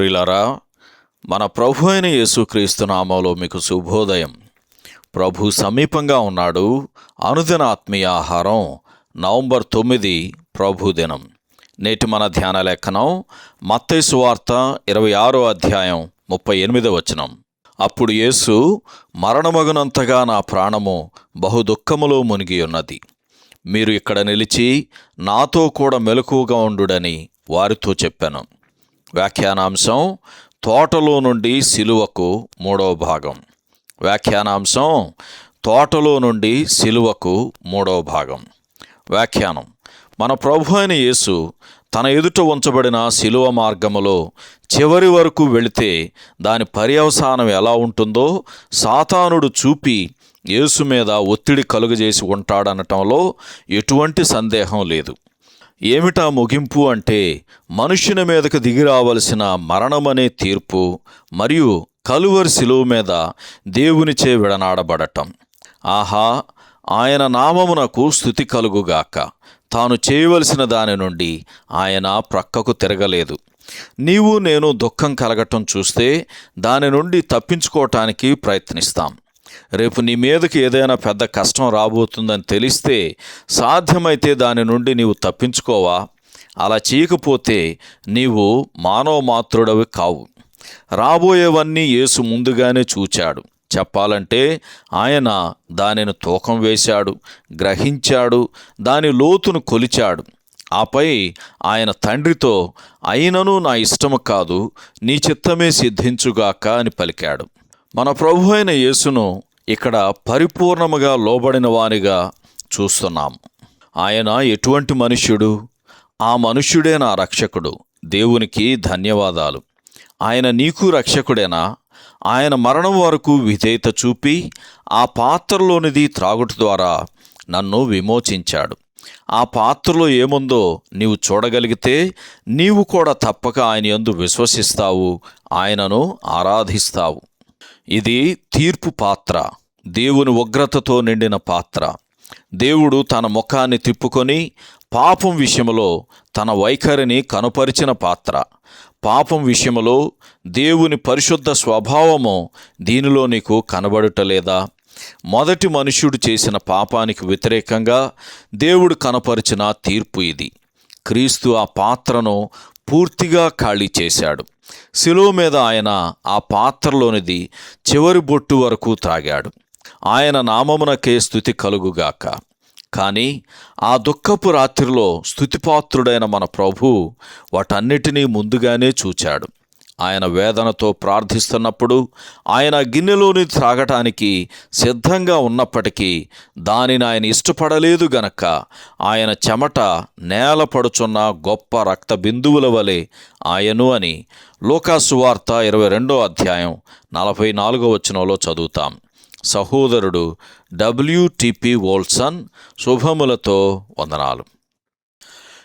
ప్రియులారా మన ప్రభు అయిన యేసుక్రీస్తు నామంలో మీకు శుభోదయం. ప్రభు సమీపంగా ఉన్నాడు. అనుదిన ఆత్మీయ ఆహారం నవంబర్ తొమ్మిది ప్రభు దినం. నేటి మన ధ్యాన లేఖనం మత్తయి వార్త ఇరవై ఆరో అధ్యాయం ముప్పై ఎనిమిదో వచనం. అప్పుడు యేసు మరణమగునంతగా నా ప్రాణము బహు దుఃఖములో మునిగి ఉన్నది. మీరు ఇక్కడ నిలిచి నాతో కూడా మెలకువగా ఉండుడని వారితో చెప్పాను. వ్యాఖ్యానాంశం తోటలో నుండి సిలువకు మూడవ భాగం. వ్యాఖ్యానాంశం తోటలో నుండి సిలువకు మూడవ భాగం. వ్యాఖ్యానం. మన ప్రభు అయిన యేసు తన ఎదుట ఉంచబడిన శిలువ మార్గములో చివరి వరకు వెళితే దాని పర్యవసానం ఎలా ఉంటుందో సాతానుడు చూపి యేసు మీద ఒత్తిడి కలుగజేసి ఉంటాడనటంలో ఎటువంటి సందేహం లేదు. ఏమిటా ముగింపు అంటే మనుష్యుని మీదకు దిగి రావలసిన మరణమనే తీర్పు మరియు కలువరి శిలువ మీద దేవునిచే విడనాడబడటం. ఆహా ఆయన నామమునకు స్థుతి కలుగుగాక. తాను చేయవలసిన దాని నుండి ఆయన ప్రక్కకు తిరగలేదు. నీవు నేను దుఃఖం కలగటం చూస్తే దాని నుండి తప్పించుకోవటానికి ప్రయత్నిస్తాం. రేపు నీ మీదకి ఏదైనా పెద్ద కష్టం రాబోతుందని తెలిస్తే సాధ్యమైతే దాని నుండి నీవు తప్పించుకోవా? అలా చేయకపోతే నీవు మానవ మాత్రుడవి కావు. రాబోయేవన్నీ యేసు ముందుగానే చూచాడు. చెప్పాలంటే ఆయన దానిని తూకం వేశాడు గ్రహించాడు దాని లోతును కొలిచాడు. ఆపై ఆయన తండ్రితో అయినను నా ఇష్టము కాదు నీ చిత్తమే సిద్ధించుగాక అని పలికాడు. మన ప్రభు అయిన యేసును ఇక్కడ పరిపూర్ణముగా లోబడిన వానిగా చూస్తున్నాం. ఆయన ఎటువంటి మనుష్యుడు? ఆ మనుష్యుడే నా రక్షకుడు. దేవునికి ధన్యవాదాలు. ఆయన నీకు రక్షకుడేనా? ఆయన మరణం వరకు విధేయత చూపి ఆ పాత్రలోనిది త్రాగుట ద్వారా నన్ను విమోచించాడు. ఆ పాత్రలో ఏముందో నీవు చూడగలిగితే నీవు కూడా తప్పక ఆయన యందు విశ్వసిస్తావు ఆయనను ఆరాధిస్తావు. ఇది తీర్పు పాత్ర దేవుని ఉగ్రతతో నిండిన పాత్ర. దేవుడు తన ముఖాన్ని తిప్పుకొని పాపం విషయంలో తన వైఖరిని కనుపరిచిన పాత్ర. పాపం విషయంలో దేవుని పరిశుద్ధ స్వభావము దీనిలో నీకు కనబడటలేదా? మొదటి మనుష్యుడు చేసిన పాపానికి వ్యతిరేకంగా దేవుడు కనపరిచిన తీర్పు ఇది. క్రీస్తు ఆ పాత్రను పూర్తిగా ఖాళీ చేశాడు. శిలువ మీద ఆయన ఆ పాత్రలోనిది చివరి బొట్టు వరకు త్రాగాడు. ఆయన నామమునకే స్థుతి కలుగుగాక. కానీ ఆ దుఃఖపు రాత్రిలో స్థుతిపాత్రుడైన మన ప్రభు వాటన్నిటినీ ముందుగానే చూచాడు. ఆయన వేదనతో ప్రార్థిస్తున్నప్పుడు ఆయన గిన్నెలోని త్రాగటానికి సిద్ధంగా ఉన్నప్పటికీ దానిని ఆయన ఇష్టపడలేదు గనక ఆయన చెమట నేల పడుచున్న గొప్ప రక్త బిందువుల వలె ఆయను అని లోకాసువార్త ఇరవై రెండో అధ్యాయం నలభై నాలుగో వచనంలో చదువుతాం. సహోదరుడు డబ్ల్యూటిపి వోల్సన్ శుభములతో వందనాలు.